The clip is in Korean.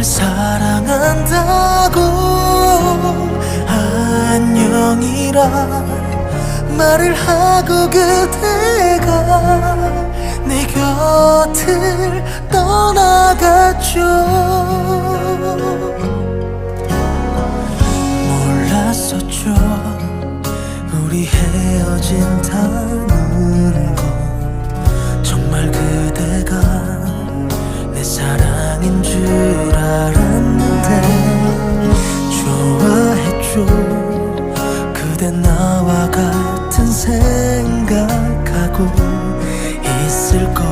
날 사랑한다고 안녕이라 말을 하고 그대가 내 곁을 떠나갔죠. 몰랐었죠. 우리 헤어진다는 주 그대 나와 같은 생각하고 있을 거